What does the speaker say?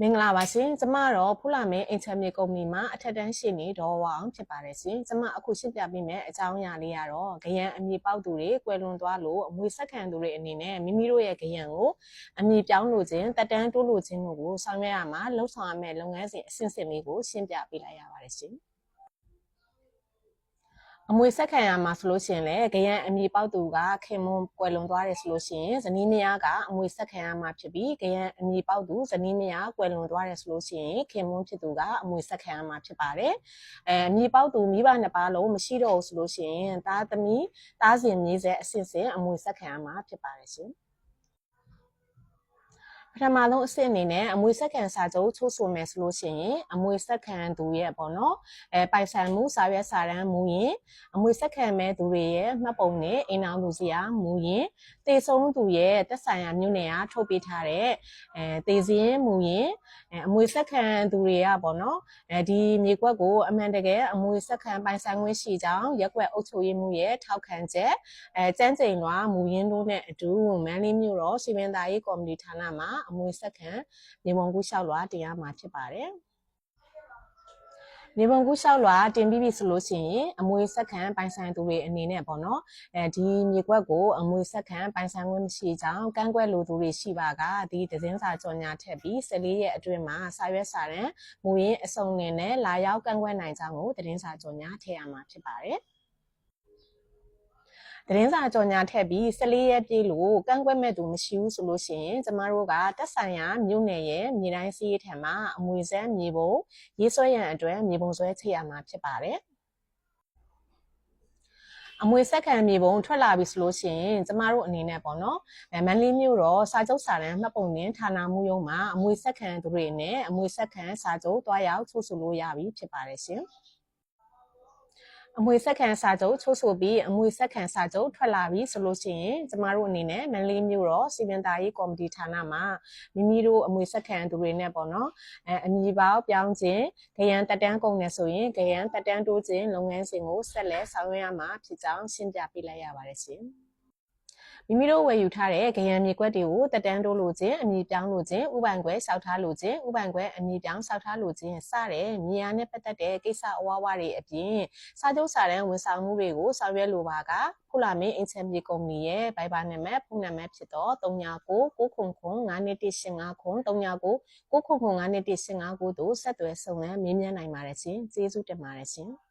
မင်္ဂလာပါရှင်ကျမတော့ဖူလာမင်းအင်ချမ်မြေကုမ္ပဏီမှာအထက်တန်းရှင်နေဒေါ်ဝအောင်ဖြစ်ပါတယ်ရှင်ကျမအခုရှင်းပြပေးမယ်အကြောင်းအရာလေးကတော့ဂယံအမြေပေါက်သူတွေကွယ်လွန်သွားလို့အမွေဆက်ခံသူတွေအနေနဲ့မိမိတို့ရဲ့ဂယံကိုအမြေပြောင်းလို့ခြင်းတက်တန်းတိုးလို့ခြင်းတို့ကိုဆောင်ရွက်ရမှာလှုပ်ဆောင်ရမယ့်လုပ်ငန်းစဉ်အဆင့်ဆင့်လေးကိုရှင်းပြပေးလိုက်ရပါတယ်ရှင် အမွေဆက်ခံရမှာဆိုလို့ရှိရင်လည်းဂယံအမြေပေါက်သူကခင်မွန်ကွယ်လွန်သွားတယ်ဆိုလို့ရှိရင်ဇနီးမယားကအမွေဆက်ခံရမှာဖြစ်ပြီးဂယံအမြေပေါက်သူဇနီးမယားကွယ်လွန်သွားတယ်ဆိုလို့ရှိရင်ခင်မွန်ဖြစ်သူကအမွေဆက်ခံရမှာဖြစ်ပါတယ်အဲအမြေပေါက်သူမိဘနှစ်ပါးလုံးမရှိတော့ဘူးဆိုလို့ရှိရင်သားသမီးသားစဉ်မြေးဆက်အစစ်စစ်အမွေဆက်ခံရမှာဖြစ်ပါတယ်ရှင် ပထမဆုံးအဆင့်အနေနဲ့အမွေဆက်ခံစာချုပ်ချိုးဆိုမယ်ဆိုလို့ရှိရင်အမွေဆက်ခံသူရဲ့ပေါ့နော်အဲပိုင်ဆိုင်မှုစာရွက်စာတမ်းမူရင်အမွေဆက်ခံမဲ့သူတွေရဲ့မှတ်ပုံနဲ့အိမ်အောင်သူစီယာမူရင်တေဆုံးသူရဲ့တက်ဆိုင်ရာမြို့နယ်အားထုတ်ပေးထားတဲ့အဲတေစင်းမူရင်အဲအမွေဆက်ခံသူတွေကပေါ့နော်အဲဒီမြေကွက်ကိုအမှန်တကယ်အမွေဆက်ခံပိုင်ဆိုင်ခွင့်ရှိကြောင်းရက်ွက်အုပ်ချုပ်ရေးမှုရဲ့ထောက်ခံချက်အဲစန်းစိန်လွာမူရင်းတို့နဲ့အတူမန်းလေးမြို့တော်စီမံသားရေးကော်မတီဌာနမှာအမွေဆက်ခံမြေပုံကူးလျှောက်လွာတရားမှာဖြစ်ပါတယ်မြေပုံကူးလျှောက်လွာတင်ပြီးပြီဆိုလို့ရှိရင်အမွေဆက်ခံပိုင်ဆိုင်သူတွေအနေနဲ့ပေါ့နော်အဲဒီမြေကွက်ကိုအမွေဆက်ခံပိုင်ဆိုင်ခွင့်မရှိကြောင်းကန့်ကွက်လိုသူတွေရှိပါကဒီသတင်းစာကြော်ညာထက်ပြီး14ရက်အတွင်းမှာစာရွက်စာတမ်းမူရင်းအစုံနဲ့လာရောက်ကန့်ကွက်နိုင်ကြောင်းကိုသတင်းစာကြော်ညာထည့်ရမှာဖြစ်ပါတယ် သတင်းစာကြော်ညာထည့်ပြီး14ရက်ပြည့်လို့ကန့်ကွက်မဲ့သူမရှိဘူးဆိုလို့ရှိရင်ကျမတို့ကတက်ဆိုင်ရာမြို့နယ်ရဲ့မြေတိုင်းစီးရေးထံမှာအမွေစမ်းမြေပုံရေးဆွဲရန်အတွက်မြေပုံဆွဲချိရမှာဖြစ်ပါတယ်အမွေဆက်ခံမြေပုံထွက်လာပြီဆိုလို့ရှိရင်ကျမတို့အနေနဲ့ပေါ့နော်အဲမန်လေးမြို့တော့စာချုပ်စာတမ်းမှတ်ပုံတင်ဌာနမှုရုံးမှာအမွေဆက်ခံသူတွေနဲ့အမွေဆက်ခံစာချုပ်တွားရောက်ချုပ်ဆိုလို့ရပြီဖြစ်ပါတယ်ရှင်။ အမွေဆက်ခံစာချုပ်ချိုးဆိုပြီးအမွေဆက်ခံစာချုပ်ထွက်လာပြီဆိုလို့ရှိရင်ကျမတို့အနေနဲ့မန်လေးမြို့တော့စီမံသားရေးကော်မတီဌာနမှာမိမိတို့အမွေဆက်ခံသူတွေနဲ့ပေါ့နော်အဲအမည်ပေါပြောင်းခြင်းဂယံတက်တန်းကုန်နေဆိုရင်ဂယံတက်တန်းတိုးခြင်းလုပ်ငန်းစဉ်ကိုဆက်လက်ဆောင်ရွက်ရမှာဖြစ်ကြောင်းရှင်းပြပေးလိုက်ရပါတယ်ရှင်။ မိမိတို့ဝယ်ယူထားတဲ့ဂရံမြေကွက်တွေကိုတက်တန်းတိုးလို့ခြင်းအမည်ပြောင်းလို့ခြင်းဥပိုင်ခွဲလျှောက်ထားလို့ခြင်းဥပိုင်ခွဲအမည်ပြောင်းလျှောက်ထားလို့ခြင်းစတဲ့မြေယာနဲ့ပတ်သက်တဲ့ကိစ္စအဝဝတွေအပြင်စာချုပ်စာတမ်းဝန်ဆောင်မှုတွေကိုဆောင်ရွက်လိုပါကဖူလာမင်းအင်ချမ်မြေကုမ္ပဏီရဲ့ဘိုင်ဘာနံပါတ်ဖုန်းနံပါတ်ဖြစ်တော့39 999 915ခု39 999 915ခုတို့ဆက်သွယ်ဆောင်ရွက်မေးမြန်းနိုင်ပါတယ်ရှင်ကျေးဇူးတင်ပါတယ်ရှင်